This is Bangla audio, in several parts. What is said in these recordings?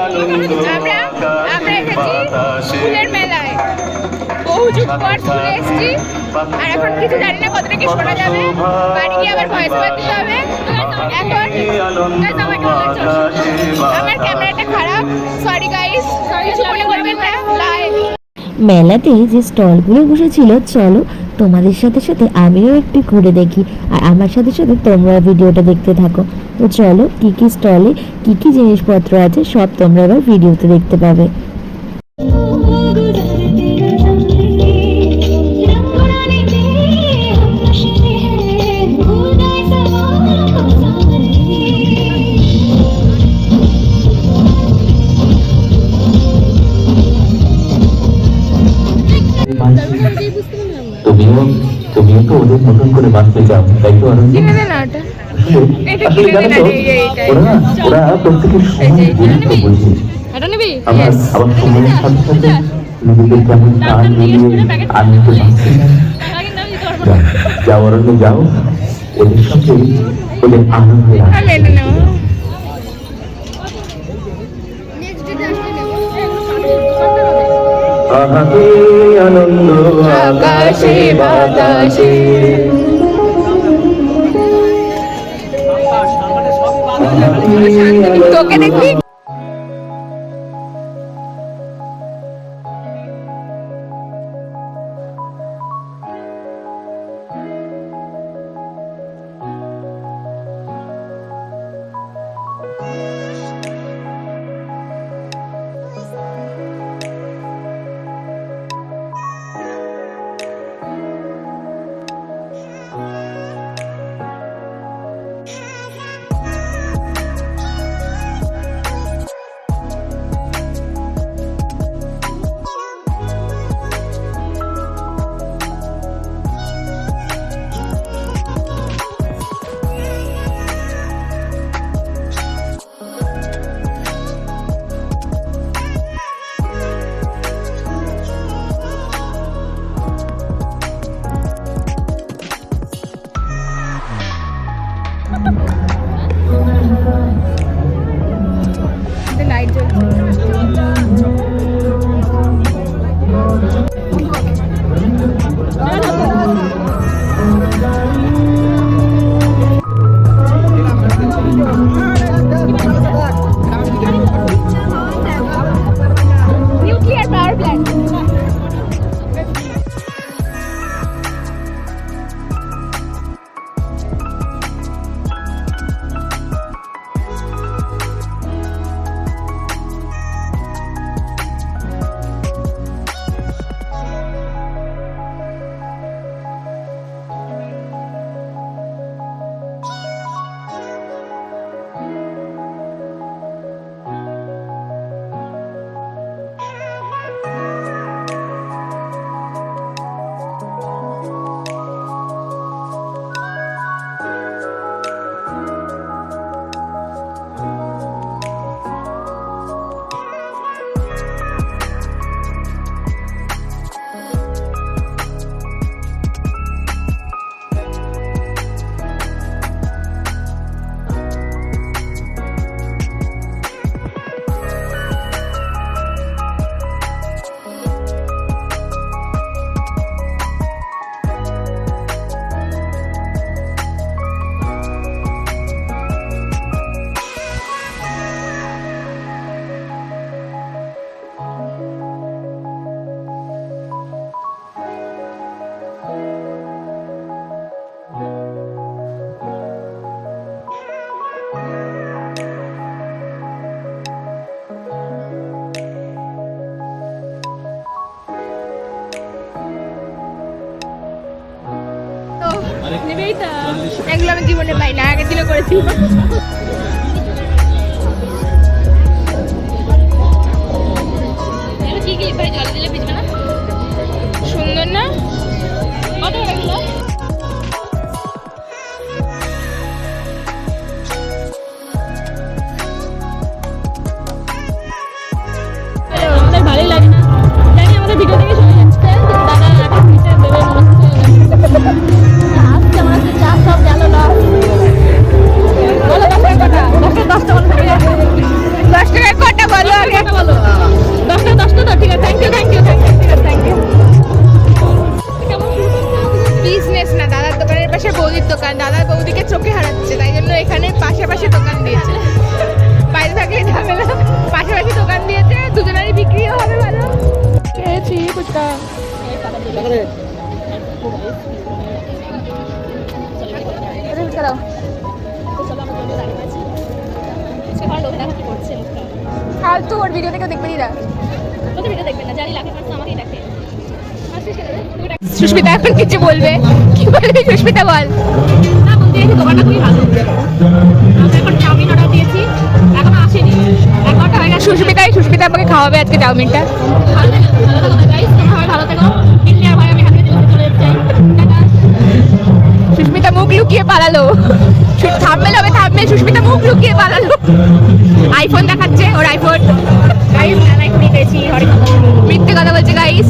আমরা আমরা এসেছি ফুলের মেলায়। বহু যুগ পর ফুলে এসেছি। আর এখন কিছু জানি না কতটা কি শোনা যাবে। বাড়ি গিয়ে আবার ভয়েস ওভার দিতে হবে। এখন Guys, আমাকে বলে চলো। আমার ক্যামেরাটা খারাপ। সরি গাইস কিছু মনে করবেন না। মেলাতে যে স্টলগুলো বসেছিল চলো তোমাদের সাথে সাথে আমিও একটু ঘুরে দেখি। আর আমার সাথে সাথে তোমরা ভিডিওটা দেখতে থাকো। তো চলো, কী কী স্টলে কী কী জিনিসপত্র আছে সব তোমরা এবার ভিডিওতে দেখতে পাবে। তুমিও তো ওদের মতন করে বাঁচতে চাও তাই তো এইটা, ওরা ওরা প্রত্যেকের সময় গুরুত্ব বোঝে। নিবি আবার সময়ের সাথে সাথে নিজেদের কেমন টান মিলিয়ে আনন্দ যাও অরণ্য যাও। ওদের সঙ্গে ওদের আনন্দে আহারে আনন্দ আকাশে বাতাসে। তোকে দেখবি এগুলো আমি জীবনে পাই না আগে দিনও করেছি। পাশাপাশি দোকান দিয়েছে। বাইরে থাকলে ঝামেলা। পাশাপাশি দোকান দিয়েছে দুজনেরই বিক্রিও হবে ভালো। খেয়েছি ফুচকা ভিডিও থেকে দেখবে দিদা সুস্মিতা এখন কিছু বলবে? কি বলবি সুস্মিতা বল? দোকানটা খুবই ভালো। আমরা এখন চাউমিন অর্ডার দিয়েছি। এখনও আসেনি। ঘণ্টা হয়ে গেছে। সুস্মিতাই সুস্মিতা আমাকে খাওয়াবে আজকে চাউমিনটা। ভালো থেকো ভালো থেকো গাইস তোমরা সবাই ভালো থেকো ইন্ডিয়ার ভাই আমি হাতে চলে চলে যাই সুস্মিতা মুখ লুকিয়ে পালালো। থামমেল হবে থামমেল সুস্মিতা মুখ লুকিয়ে পালালো আইফোন দেখাচ্ছে ওর আইফোন মিথ্যে কথা বলছে গাইস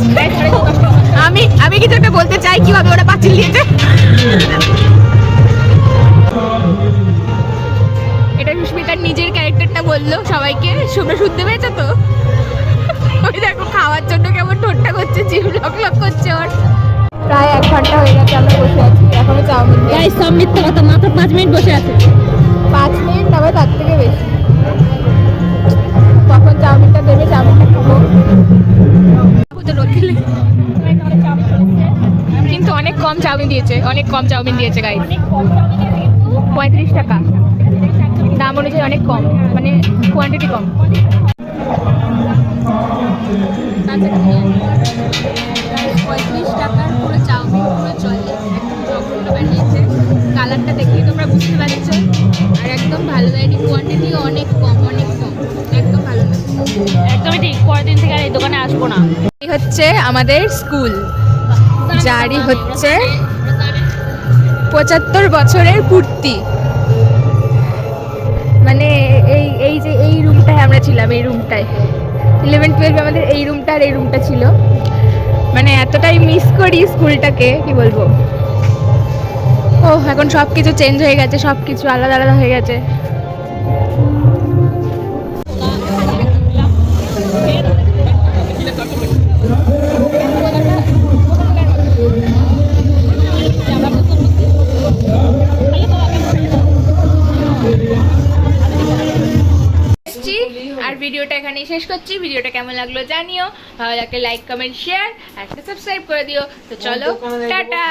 আমি আমি কিছু একটা বলতে চাই কীভাবে ওরা পাঁচিল দিয়েছে? বলল সবাইকে শুভ্র শুনতে পেয়েছ তো? ওই দেখো খাওয়ার জন্য কেমন ঠোঁটটা করছে জিভ লক লক করছে ওর। প্রায় এক ঘণ্টা হয়ে গেছে আমরা বসে আছি এখনও চাউমিন গাইস সব মিথ্যা কথা মাত্র পাঁচ মিনিট বসে আছে। পাঁচ মিনিট তবে তার থেকে বেশি। কখন চাউমিনটা দেবে চাউমিনটা খাব। কিন্তু অনেক কম চাউমিন দিয়েছে অনেক কম চাউমিন দিয়েছে গাইজ পঁয়ত্রিশ টাকা। দাম অনুযায়ী অনেক কম মানে কোয়ান্টিটি কম। পঁয়ত্রিশ টাকার পুরো চাউমিন পুরো চলে একদম জঘন্য বানিয়েছে। কালারটা দেখলেই তোমরা বুঝতে পারছ। আর একদম ভালো দেয়নি কোয়ান্টিটিও অনেক কম অনেক কম। একদম ভালো না। একদমই ঠিক পরের দিন থেকে আর এই দোকানে আসব না। এই হচ্ছে আমাদের স্কুল। জারি হচ্ছে পঁচাত্তর বছরের পূর্তি আমরা ছিলাম এই রুমটায় ইলেভেন টুয়েলভ আমাদের এই রুমটা আর এই রুমটা ছিল। মানে এতটাই মিস করি স্কুলটাকে, কি বলব? ও এখন সব কিছু চেঞ্জ হয়ে গেছে সব কিছু আলাদা আলাদা হয়ে গেছে। ভিডিওটা এখানেই শেষ করছি। ভিডিওটা কেমন লাগল জানিও। ভালো লাগলে লাইক কমেন্ট শেয়ার আর সাবস্ক্রাইব করে দিও। তো চলো টাটা।